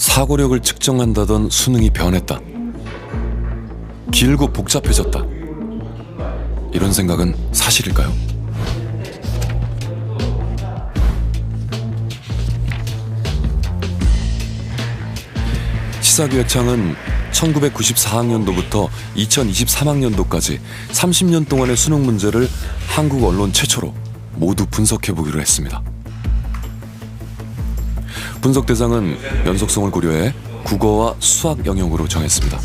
사고력을 측정한다던 수능이 변했다. 길고 복잡해졌다. 이런 생각은 사실일까요? 시사교육청은 1994학년도부터 2023학년도까지 30년 동안의 수능 문제를 한국 언론 최초로 모두 분석해 보기로 했습니다. 분석 대상은 연속성을 고려해 국어와 수학 영역으로 정했습니다.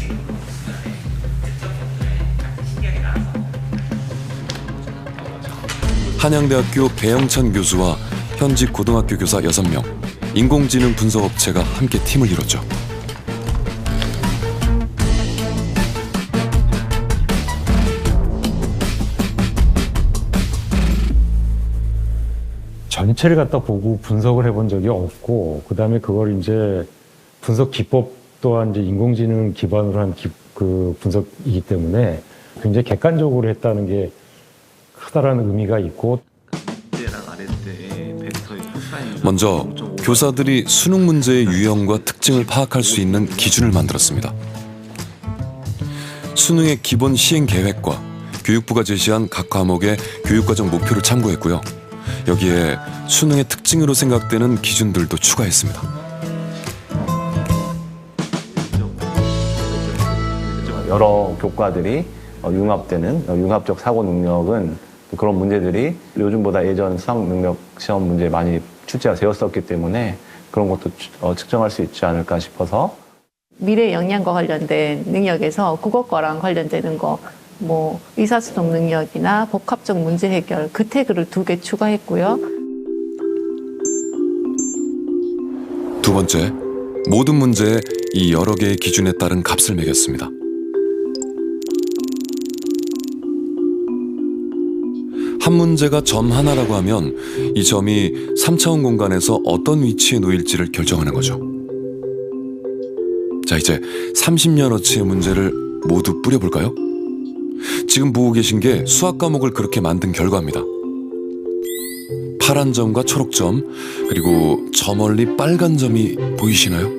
한양대학교 배영찬 교수와 현직 고등학교 교사 6명, 인공지능 분석업체가 함께 팀을 이뤘죠. 전체를 갖다 보고 분석을 해본 적이 없고 그다음에 그걸 이제 분석 기법 또한 이제 인공지능 기반으로 한 그 분석이기 때문에 굉장히 객관적으로 했다는 게 크다라는 의미가 있고 먼저 교사들이 수능 문제의 유형과 특징을 파악할 수 있는 기준을 만들었습니다. 수능의 기본 시행 계획과 교육부가 제시한 각 과목의 교육과정 목표를 참고했고요. 여기에 수능의 특징으로 생각되는 기준들도 추가했습니다. 여러 교과들이 어, 융합되는 어, 융합적 사고 능력은 그런 문제들이 요즘보다 예전 수학 능력 시험 문제 많이 출제가 되었었기 때문에 그런 것도 추- 어, 측정할 수 있지 않을까 싶어서 미래 역량과 관련된 능력에서 국어과랑 관련되는 거, 뭐 의사소통 능력이나 복합적 문제 해결 그 태그를 두 개 추가했고요. 두 번째, 모든 문제에 이 여러 개의 기준에 따른 값을 매겼습니다. 한 문제가 점 하나라고 하면 이 점이 3차원 공간에서 어떤 위치에 놓일지를 결정하는 거죠. 자, 이제 30년어치의 문제를 모두 뿌려볼까요? 지금 보고 계신 게 수학 과목을 그렇게 만든 결과입니다. 파란 점과 초록 점, 그리고 저 멀리 빨간 점이 보이시나요?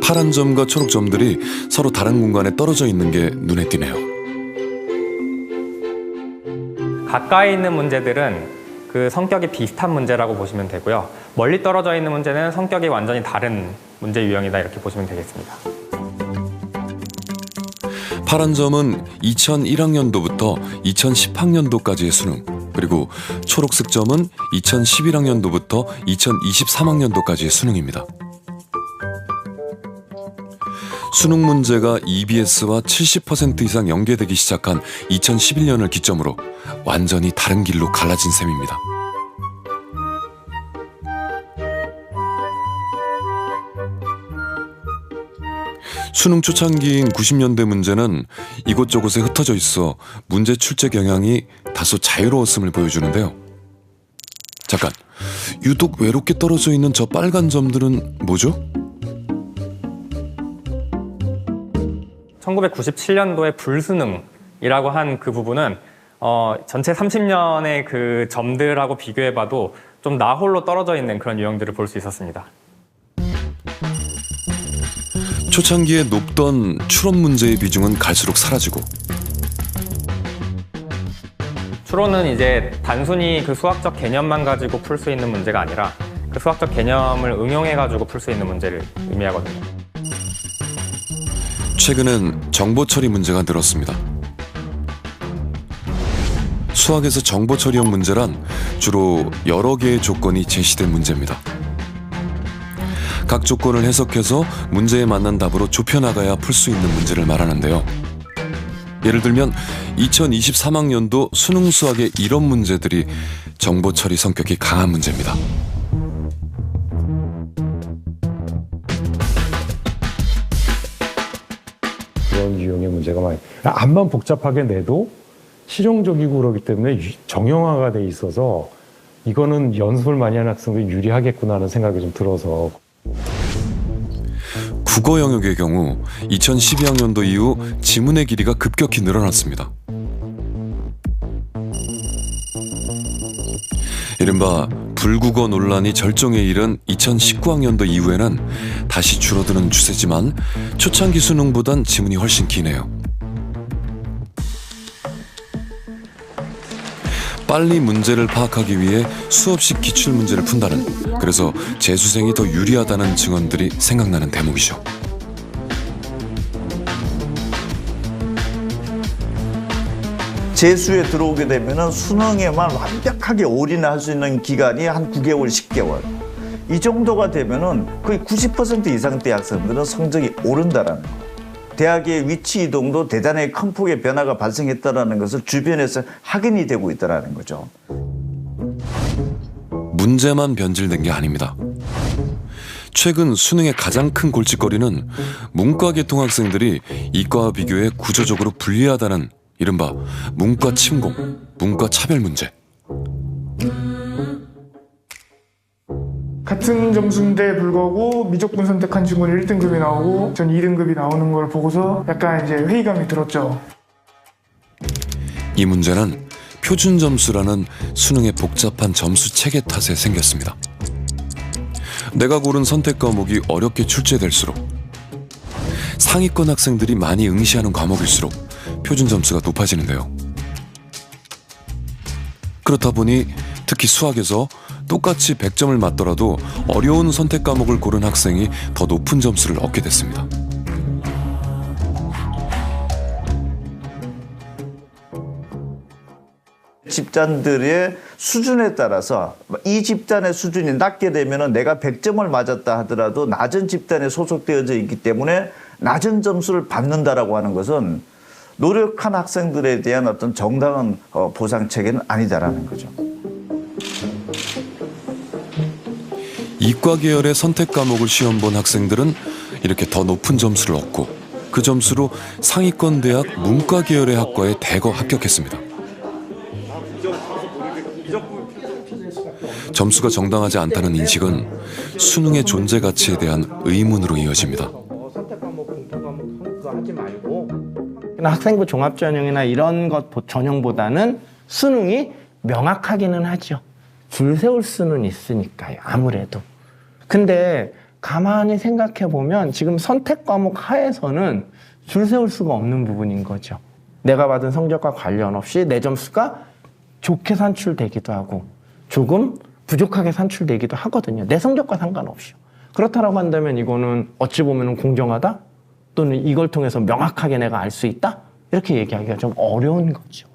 파란 점과 초록 점들이 서로 다른 공간에 떨어져 있는 게 눈에 띄네요. 가까이 있는 문제들은 그 성격이 비슷한 문제라고 보시면 되고요. 멀리 떨어져 있는 문제는 성격이 완전히 다른 문제 유형이다 이렇게 보시면 되겠습니다. 파란 점은 2001학년도부터 2010학년도까지의 수능, 그리고 초록색 점은 2011학년도부터 2023학년도까지의 수능입니다. 수능 문제가 EBS와 70% 이상 연계되기 시작한 2011년을 기점으로 완전히 다른 길로 갈라진 셈입니다. 수능 초창기인 90년대 문제는 이곳저곳에 흩어져 있어 문제 출제 경향이 다소 자유로웠음을 보여주는데요. 잠깐, 유독 외롭게 떨어져 있는 저 빨간 점들은 뭐죠? 1997년도에 불수능이라고 한 그 부분은 어, 전체 30년의 그 점들하고 비교해봐도 좀 나홀로 떨어져 있는 그런 유형들을 볼 수 있었습니다. 초창기에 높던 추론 문제의 비중은 갈수록 사라지고 추론은 이제 단순히 그 수학적 개념만 가지고 풀 수 있는 문제가 아니라 그 수학적 개념을 응용해 가지고 풀 수 있는 문제를 의미하거든요. 최근엔 정보 처리 문제가 늘었습니다. 수학에서 정보 처리형 문제란 주로 여러 개의 조건이 제시된 문제입니다. 각 조건을 해석해서 문제에 맞는 답으로 좁혀나가야 풀 수 있는 문제를 말하는데요. 예를 들면 2023학년도 수능 수학의 이런 문제들이 정보 처리 성격이 강한 문제입니다. 유형의 문제가 많이 암만 복잡하게 내도 실용적이고 그러기 때문에 유- 정형화가 돼 있어서 이거는 연습을 많이 하는 학생들이 유리하겠구나 하는 생각이 좀 들어서 국어 영역의 경우 2012학년도 이후 지문의 길이가 급격히 늘어났습니다. 이른바 불국어 논란이 절정에 이른 2019학년도 이후에는 다시 줄어드는 추세지만 초창기 수능보단 지문이 훨씬 기네요. 빨리 문제를 파악하기 위해 수업식 기출 문제를 푼다는 그래서 재수생이 더 유리하다는 증언들이 생각나는 대목이죠. 재수에 들어오게 되면은 수능에만 완벽하게 올인할 수 있는 기간이 한 9개월, 10개월. 이 정도가 되면은 거의 90% 이상 대 학생들은 성적이 오른다라는 거. 대학의 위치 이동도 대단히 큰 폭의 변화가 발생했다라는 것을 주변에서 확인이 되고 있다라는 거죠. 문제만 변질된 게 아닙니다. 최근 수능의 가장 큰 골칫거리는 문과 계통 학생들이 이과와 비교해 구조적으로 불리하다는 이른바 문과 침공, 문과 차별 문제. 같은 점수인데 불구하고 미적분 선택한 친구는 1등급이 나오고 전 2등급이 나오는 걸 보고서 약간 이제 회의감이 들었죠. 이 문제는 표준 점수라는 수능의 복잡한 점수 체계 탓에 생겼습니다. 내가 고른 선택 과목이 어렵게 출제될수록 상위권 학생들이 많이 응시하는 과목일수록 표준 점수가 높아지는데요. 그렇다 보니 특히 수학에서 똑같이 100점을 맞더라도 어려운 선택 과목을 고른 학생이 더 높은 점수를 얻게 됐습니다. 집단들의 수준에 따라서 이 집단의 수준이 낮게 되면은 내가 100점을 맞았다 하더라도 낮은 집단에 소속되어져 있기 때문에 낮은 점수를 받는다라고 하는 것은 노력한 학생들에 대한 어떤 정당한 어, 보상 체계는 아니다라는 거죠. 이과 계열의 선택 과목을 시험 본 학생들은 이렇게 더 높은 점수를 얻고 그 점수로 상위권 대학 문과 계열의 학과에 대거 합격했습니다. 점수가 정당하지 않다는 인식은 수능의 존재 가치에 대한 의문으로 이어집니다. 학생부 종합 전형이나 이런 것 보- 전형보다는 수능이 명확하기는 하죠. 줄 세울 수는 있으니까요. 아무래도. 근데 가만히 생각해 보면 지금 선택 과목 하에서는 줄 세울 수가 없는 부분인 거죠. 내가 받은 성적과 관련 없이 내 점수가 좋게 산출되기도 하고 조금 부족하게 산출되기도 하거든요. 내 성적과 상관없이. 그렇다라고 한다면 이거는 어찌 보면 공정하다? 또는 이걸 통해서 명확하게 내가 알 수 있다? 이렇게 얘기하기가 좀 어려운 거죠.